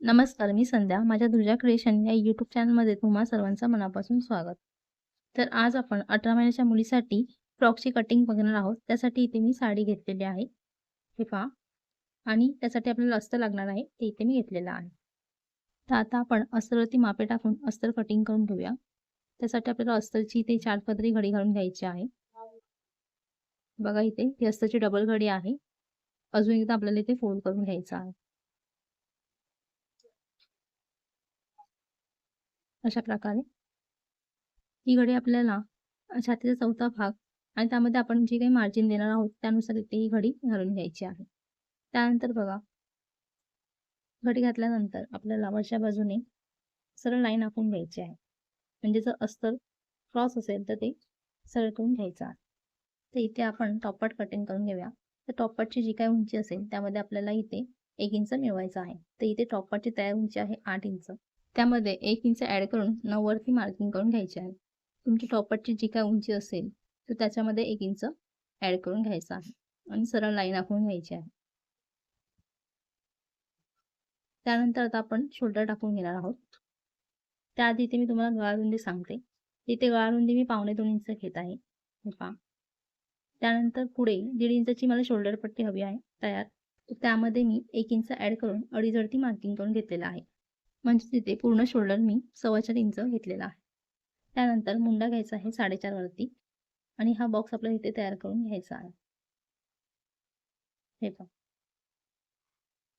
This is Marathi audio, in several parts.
नमस्कार मी संध्या. माझ्या दुर्जा क्रिएशन या यूट्यूब चॅनलमध्ये तुम्हा सर्वांचं मनापासून स्वागत. तर आज आपण अठरा महिन्याच्या मुलीसाठी फ्रॉकची कटिंग बघणार आहोत. त्यासाठी इथे मी साडी घेतलेली आहे. हे पहा. आणि त्यासाठी आपल्याला अस्तर लागणार आहे. ते इथे मी घेतलेलं आहे. तर आता आपण अस्तरवरती मापे टाकून अस्तर कटिंग करून घेऊया. त्यासाठी आपल्याला अस्तरची इथे चार पदरी घडी घालून घ्यायची आहे. बघा इथे ही अस्तरची डबल घडी आहे. अजून एकदा आपल्याला इथे फोल्ड करून घ्यायचं आहे. अशा प्रकारे. ही घडी आपल्याला छातीचा चौथा भाग आणि त्यामध्ये आपण जी काही मार्जिन देणार आहोत त्यानुसार इथे ही घडी घालून घ्यायची आहे. त्यानंतर बघा. घडी घातल्यानंतर आपल्याला वरच्या बाजूने सरळ लाईन आखून घ्यायची आहे. म्हणजे जर अस्तर क्रॉस असेल तर ते सरळ करून घ्यायचं आहे. तर इथे आपण टॉपपाट कटिंग करून घेऊया. तर टॉपपाटची जी काही उंची असेल त्यामध्ये आपल्याला इथे एक इंच मिळवायचं आहे. तर इथे टॉपपाटची तयार उंची आहे आठ इंच. त्यामध्ये एक इंच ॲड करून नऊवरती मार्किंग करून घ्यायचे आहे. तुमची टॉपरची जी काय उंची असेल तर त्याच्यामध्ये एक इंच ॲड करून घ्यायचा आहे. आणि सरळ लाईन आखून घ्यायची आहे. त्यानंतर आता आपण शोल्डर टाकून घेणार आहोत. त्याआधी इथे मी तुम्हाला गळारुंदी सांगते. इथे गळारुंदी मी पावणे दोन इंच घेत आहे. हे पहा. त्यानंतर पुढे दीड इंचाची मला शोल्डर पट्टी हवी आहे तयार. त्यामध्ये मी एक इंच ॲड करून अडीचवरती मार्किंग करून घेतलेलं आहे. म्हणजे तिथे पूर्ण शोल्डर मी सव्वा चार इंच घेतलेला आहे. त्यानंतर मुंडा घ्यायचा आहे साडेचार वरती आणि हा बॉक्स आपल्याला इथे तयार करून घ्यायचा आहे. हे बघ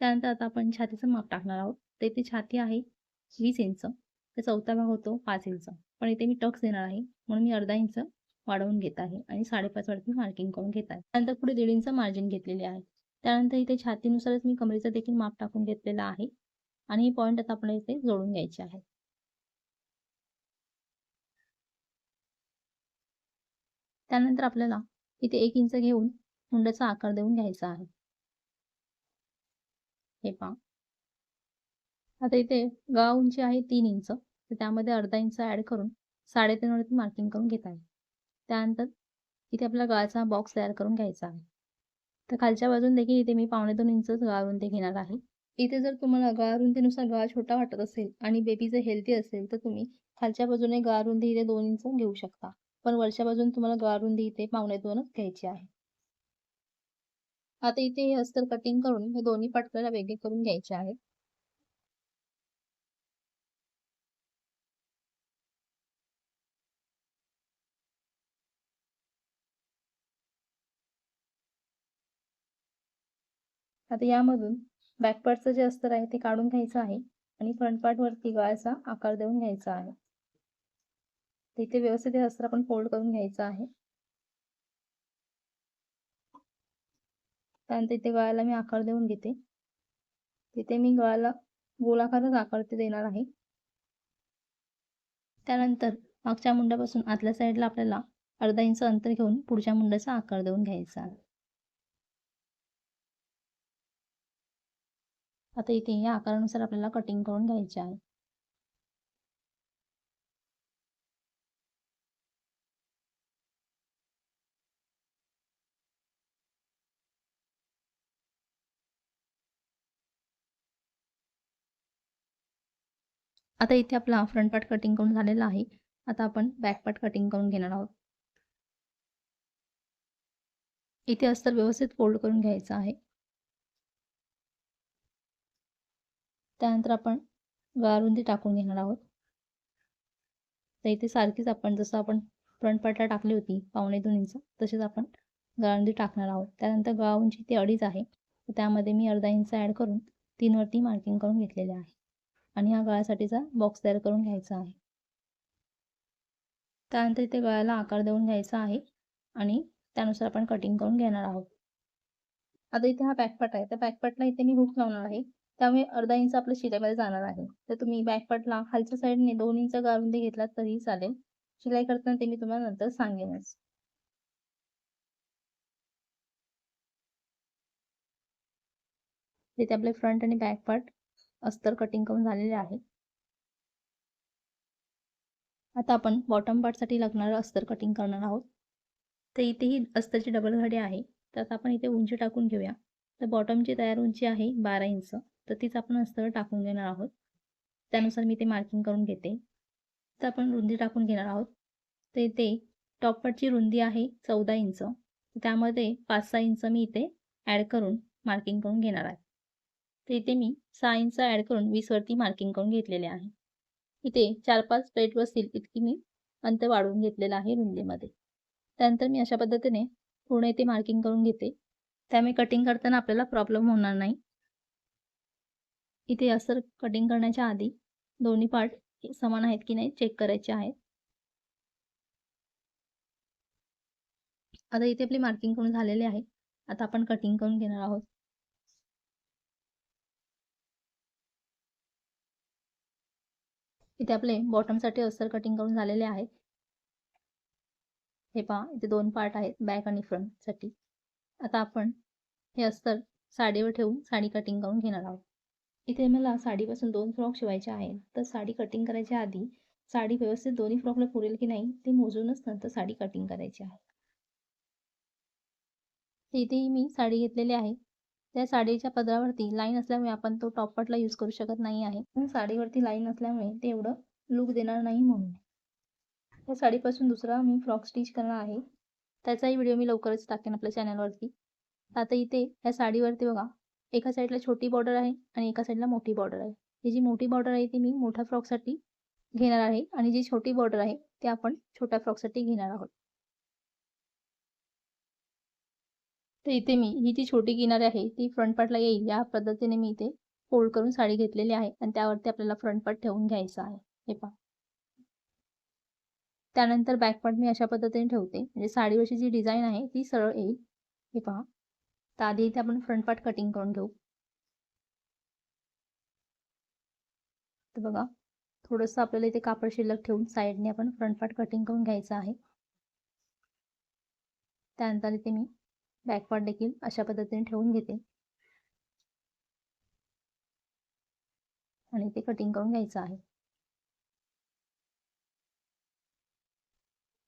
त्यानंतर आता आपण छातीचं माप टाकणार आहोत. तर इथे छाती आहे वीस इंच तर चौथा भाग होतो पाच इंच. पण इथे मी टक्स देणार आहे म्हणून मी अर्धा इंच वाढवून घेत आहे आणि साडेपाच वरती मार्किंग करून घेत आहे. त्यानंतर पुढे दीड इंच मार्जिन घेतलेले आहे. त्यानंतर इथे छातीनुसारच मी कमरेचं देखील माप टाकून घेतलेलं आहे. आणि हे पॉईंट आता आपल्याला इथे जोडून घ्यायचे आहे. त्यानंतर आपल्याला इथे एक इंच घेऊन मुंड्याचा आकार देऊन घ्यायचा आहे. हे पहा. आता इथे गळा उंची आहे तीन इंच तर त्यामध्ये अर्धा इंच ऍड करून साडेतीन वरती मार्किंग करून घेत आहे. त्यानंतर इथे आपल्या गळाचा बॉक्स तयार करून घ्यायचा आहे. तर खालच्या बाजून देखील इथे मी पावणे दोन इंच गळा ते घेणार आहे. इथे जर तुम्हाला गळारुंदीनुसार गळा छोटा वाटत असेल आणि बेबी जर हेल्दी असेल तर तुम्ही खालच्या बाजूने गळारुंदी इथे दोन इंच घेऊ शकता. पण वरच्या बाजून तुम्हाला गळारुंदी इथे पावणे दोनच घ्यायची आहे. आता इथे हे अस्तर कटिंग करून हे दोन्ही पटकन वेगळे करून घ्यायचे आहे. आता यामधून बॅक पार्टचं जे अस्तर आहे ते काढून घ्यायचं आहे आणि फ्रंट पार्ट वरती गळ्याचा आकार देऊन घ्यायचा आहे. तिथे व्यवस्थित हे अस्तर आपण फोल्ड करून घ्यायचं आहे. त्यानंतर इथे गळ्याला मी आकार देऊन घेते. तिथे मी गळ्याला गोलाकारच आकार ते देणार आहे. त्यानंतर मागच्या मुंड्यापासून आतल्या साईडला आपल्याला अर्धा इंच अंतर घेऊन पुढच्या मुंड्याचा आकार देऊन घ्यायचा आहे. आता इथे या आकारानुसार आपल्याला कटिंग करून घ्यायचे आहे. आता इथे आपला फ्रंट पार्ट कटिंग करून झालेला आहे. आता आपण बॅक पार्ट कटिंग करून घेणार आहोत. इथे अस्तर व्यवस्थित फोल्ड करून घ्यायचं आहे. त्यानंतर आपण गळारुंदी टाकून घेणार आहोत. तर इथे सारखीच आपण जसं आपण फ्रंट पार्टला टाकली होती पावणे दोन इंच तसेच आपण गळारुंदी टाकणार आहोत. त्यानंतर गळा ती अडीच आहे. तर त्यामध्ये मी अर्धा इंच ॲड करून तीनवरती मार्किंग करून घेतलेले आहे. आणि हा गळ्यासाठीचा बॉक्स तयार करून घ्यायचा आहे. त्यानंतर इथे गळ्याला आकार देऊन घ्यायचा आहे आणि त्यानुसार आपण कटिंग करून घेणार आहोत. आता इथे हा बॅकपार्ट आहे. त्या बॅकपार्टला इथे मी हुक लावणार आहे. त्यामुळे अर्धा इंच आपल्या शिलाईमध्ये जाणार आहे. तर तुम्ही बॅकपार्टला खालच्या साईडने दोन इंच गारुंदी घेतलात तरी चालेल. शिलाई करताना ते मी तुम्हाला नंतर सांगेनच तिथे आपले फ्रंट आणि बॅक पार्ट अस्तर कटिंग करून झालेले आहे. आता आपण बॉटम पार्टसाठी लागणारं अस्तर कटिंग करणार आहोत. तर इथे ही अस्तरची डबल घडी आहे. तर आता आपण इथे उंची टाकून घेऊया. तर बॉटमची तयार उंची आहे बारा इंच. तर तीच आपण अस्तर टाकून घेणार आहोत. त्यानुसार मी ते मार्किंग करून घेते. तर आपण रुंदी टाकून घेणार आहोत. तर इथे टॉप पार्टची रुंदी आहे चौदा इंच. त्यामध्ये पाच सहा इंच मी इथे ॲड करून मार्किंग करून घेणार आहे. तर इथे मी सहा इंच ॲड करून वीसवरती मार्किंग करून घेतलेले आहे. इथे चार पाच प्लेट बसतील इतकी मी अंतर वाढवून घेतलेलं आहे रुंदीमध्ये. त्यानंतर मी अशा पद्धतीने पूर्ण इथे मार्किंग करून घेते. त्यामुळे कटिंग करताना आपल्याला प्रॉब्लेम होणार नाही. इथे अस्तर कटिंग करण्याच्या आधी दोन्ही पार्ट समान आहेत की नाही चेक करायचे आहेत. आता इथे आपली मार्किंग करून झालेली आहे. आता आपण कटिंग करून घेणार आहोत. इथे आपले बॉटमसाठी अस्तर कटिंग करून झालेले आहेत हे पहा इथे दोन पार्ट आहेत बॅक आणि फ्रंटसाठी आता आपण हे अस्तर साडीवर ठेवून साडी कटिंग करून घेणार आहोत. इथे मला साडीपासून दोन फ्रॉक शिवायचे आहेत. तर साडी कटिंग करायच्या आधी साडी व्यवस्थित दोन्ही फ्रॉकला पुरेल की नाही ते मोजूनच नंतर साडी कटिंग करायची आहे. इथेही मी साडी घेतलेली आहे. त्या साडीच्या पदरावरती लाईन असल्यामुळे आपण तो टॉपपटला यूज करू शकत नाही आहे. पण साडीवरती लाईन असल्यामुळे ते एवढं लुक देणार नाही म्हणून. त्या साडीपासून दुसरा मी फ्रॉक स्टिच करणार आहे. त्याचाही व्हिडिओ मी लवकरच टाकेन आपल्या चॅनलवरती आता इथे या साडीवरती बघा एका साईडला छोटी बॉर्डर आहे आणि एका साईडला मोठी बॉर्डर आहे. ही जी मोठी बॉर्डर आहे ती मी मोठ्या फ्रॉकसाठी घेणार आहे आणि जी छोटी बॉर्डर आहे ती आपण छोट्या फ्रॉकसाठी घेणार आहोत. तर इथे मी ही जी छोटी किनारी आहे ती फ्रंट पार्टला येईल. या पद्धतीने मी इथे फोल्ड करून साडी घेतलेली आहे आणि त्यावरती आपल्याला फ्रंट पार्ट ठेवून घ्यायचा आहे. हे पहा. त्यानंतर बॅक पार्ट मी अशा पद्धतीने ठेवते. म्हणजे साडीवरची जी डिझाईन आहे ती सरळ येईल. हे पहा. तर आधी इथे आपण फ्रंट पार्ट कटिंग करून घेऊ. तर बघा थोडंसं आपल्याला इथे कापड शिल्लक ठेवून साईडने आपण फ्रंट पार्ट कटिंग करून घ्यायचं आहे. त्यानंतर इथे मी बॅक पार्ट देखील अशा पद्धतीने ठेवून घेते. आणि ते कटिंग करून घ्यायचं आहे.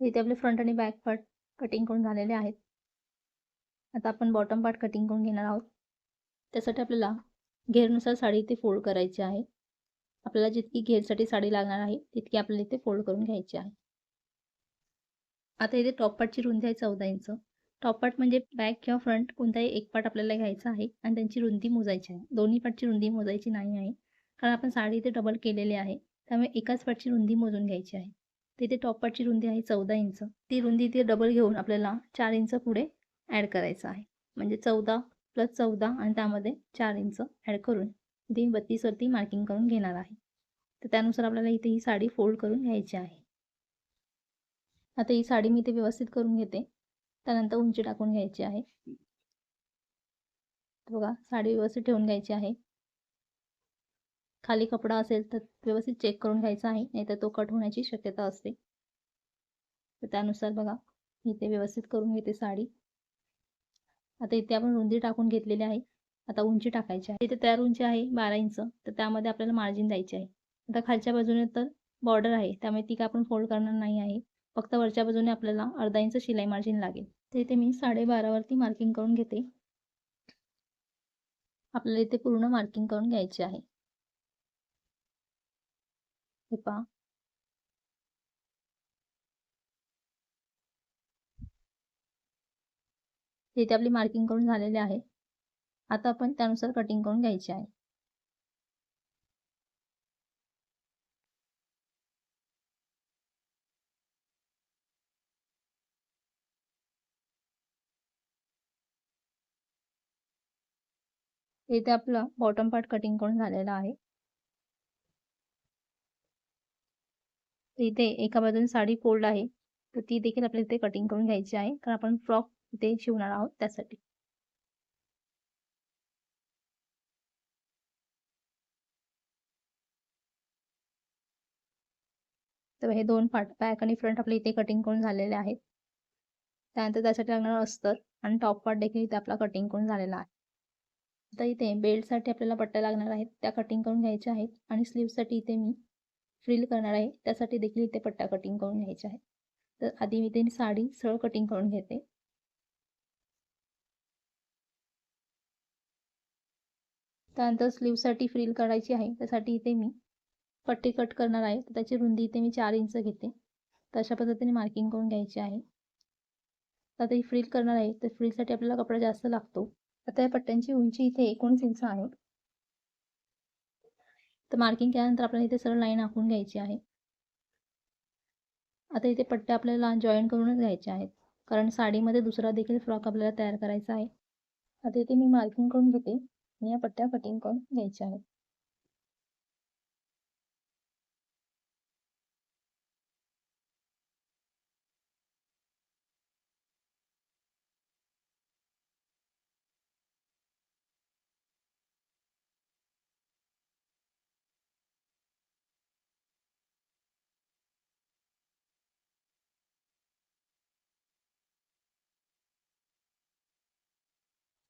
इथे आपले फ्रंट आणि बॅक पार्ट कटिंग करून झालेले आहेत. आता आपण बॉटम पार्ट कटिंग करून घेणार आहोत. त्यासाठी आपल्याला घेरनुसार साडी इथे फोल्ड करायची आहे. आपल्याला जितकी घेरसाठी साडी लागणार आहे तितकी आपल्याला इथे फोल्ड करून घ्यायची आहे. आता इथे टॉप पार्टची रुंदी आहे चौदा इंच. टॉप पार्ट म्हणजे बॅक किंवा फ्रंट कोणताही एक पार्ट आपल्याला घ्यायचा आहे आणि त्यांची रुंदी मोजायची आहे. दोन्ही पार्टची रुंदी मोजायची नाही आहे. कारण आपण साडी इथे डबल केलेली आहे. त्यामुळे एकाच पार्टची रुंदी मोजून घ्यायची आहे. तिथे टॉप पार्टची रुंदी आहे चौदा इंच. ती रुंदी इथे डबल घेऊन आपल्याला चार इंच पुढे ॲड करायचं आहे. म्हणजे चौदा प्लस चौदा आणि त्यामध्ये चार इंच ॲड करून ती बत्तीसवरती मार्किंग करून घेणार आहे. तर त्यानुसार आपल्याला इथे ही साडी फोल्ड करून घ्यायची आहे. आता ही साडी मी इथे व्यवस्थित करून घेते. त्यानंतर उंची टाकून घ्यायची आहे. बघा साडी व्यवस्थित ठेवून घ्यायची आहे. खाली कपडा असेल तर व्यवस्थित चेक करून घ्यायचा आहे नाहीतर तो कट होण्याची शक्यता असते. तर त्यानुसार बघा इथे व्यवस्थित करून घेते साडी. आता इथे आपण रुंदी टाकून घेतलेली आहे. आता उंची टाकायची आहे. इथे तयार उंची आहे बारा इंच. तर त्यामध्ये आपल्याला मार्जिन द्यायची आहे. आता खालच्या बाजूने तर बॉर्डर आहे. त्यामुळे ती काय आपण फोल्ड करणार नाही आहे. फक्त वरच्या बाजूने आपल्याला अर्धा इंच शिलाई मार्जिन लागेल. तर इथे मी साडेबारावरती मार्किंग करून घेते. आपल्याला इथे पूर्ण मार्किंग करून घ्यायची आहे. हे पहा. इथे आपली मार्किंग करून झालेली आहे. आता आपण त्यानुसार कटिंग करून घ्यायची आहे. इथे आपला बॉटम पार्ट कटिंग करून झालेला आहे. इथे एका बाजूने साडी फोल्ड आहे. तर ती देखील आपल्याला इथे कटिंग करून घ्यायची आहे. कारण आपण फ्रॉक इथे शिवणार आहोत त्यासाठी. तर हे दोन पार्ट बॅक आणि फ्रंट आपले इथे कटिंग करून झालेले आहेत. त्यानंतर त्यासाठी लागणार अस्तर आणि टॉप पार्ट देखील इथे आपला कटिंग करून झालेला आहे. आता इथे बेल्टसाठी आपल्याला पट्ट्या लागणार आहेत त्या कटिंग करून घ्यायच्या आहेत आणि स्लीवसाठी इथे मी फ्रिल करणार आहे त्यासाठी देखील इथे पट्ट्या कटिंग करून घ्यायच्या आहेत. तर आधी मी इथे साडी सरळ कटिंग करून घेते. त्यानंतर स्लीवसाठी फ्रिल काढायची आहे. त्यासाठी इथे मी पट्टी कट करणार आहे. तर त्याची रुंदी इथे मी चार इंच घेते. तर अशा पद्धतीने मार्किंग करून घ्यायची आहे. तर आता ही फ्रिल करणार आहे. तर फ्रिलसाठी आपल्याला कपडा जास्त लागतो. आता या पट्ट्यांची उंची इथे एकोणीस इंच आहे. तर मार्किंग केल्यानंतर आपल्याला इथे सरळ लाईन आखून घ्यायची आहे. आता इथे पट्ट्या आपल्याला जॉईन करूनच घ्यायच्या आहेत. कारण साडीमध्ये दुसरा देखील फ्रॉक आपल्याला तयार करायचा आहे. आता इथे मी मार्किंग करून घेते. या पट्ट्या कटिंग करून घ्यायच्या आहेत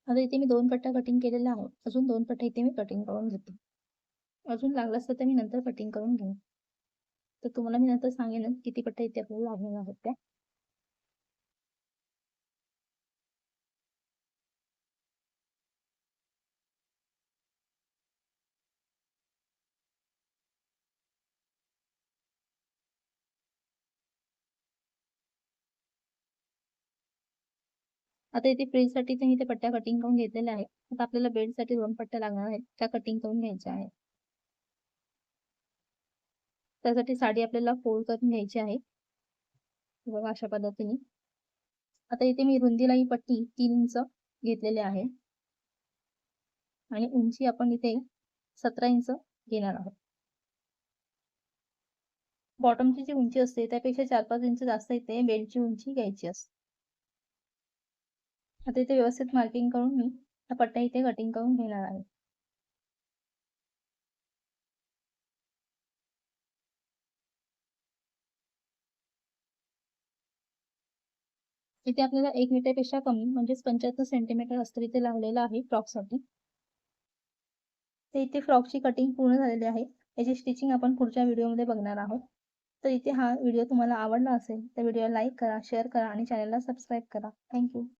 आता इथे मी दोन पट्ट्या कटिंग केलेल्या आहोत. अजून दोन पट्ट्या इथे मी कटिंग करून घेते. अजून लागलं असतं तर मी नंतर कटिंग करून घेईन. तर तुम्हाला मी नंतर सांगेन किती पट्ट्या इथे आपल्याला लागणार आहेत त्या आता इथे फ्रीजसाठी इथे पट्ट्या कटिंग करून घेतलेल्या आहेत. आता आपल्याला बेल्टसाठी दोन पट्ट्या लागणार आहेत. त्या कटिंग करून घ्यायच्या आहेत. त्यासाठी साडी आपल्याला फोल्ड करून घ्यायची आहे. बघा अशा पद्धतीने. आता इथे मी रुंदीला ही पट्टी तीन इंच घेतलेली आहे. आणि उंची आपण इथे सतरा इंच घेणार आहोत. बॉटमची जी उंची असते त्यापेक्षा चार पाच इंच जास्त इथे बेल्टची उंची घ्यायची असते. आता इथे व्यवस्थित मार्किंग करून मी हा पट्ट्या इथे कटिंग करून घेणार आहे. इथे आपल्याला एक मीटरपेक्षा कमी म्हणजेच पंच्याहत्तर सेंटीमीटर अस्तर इथे लावलेलं आहे फ्रॉकसाठी. ते इथे फ्रॉकची कटिंग पूर्ण झालेली आहे. याची स्टिचिंग आपण पुढच्या व्हिडिओमध्ये बघणार आहोत. तर इथे हा व्हिडिओ तुम्हाला आवडला असेल तर व्हिडिओला लाईक करा शेअर करा आणि चॅनलला सबस्क्राईब करा. थँक्यू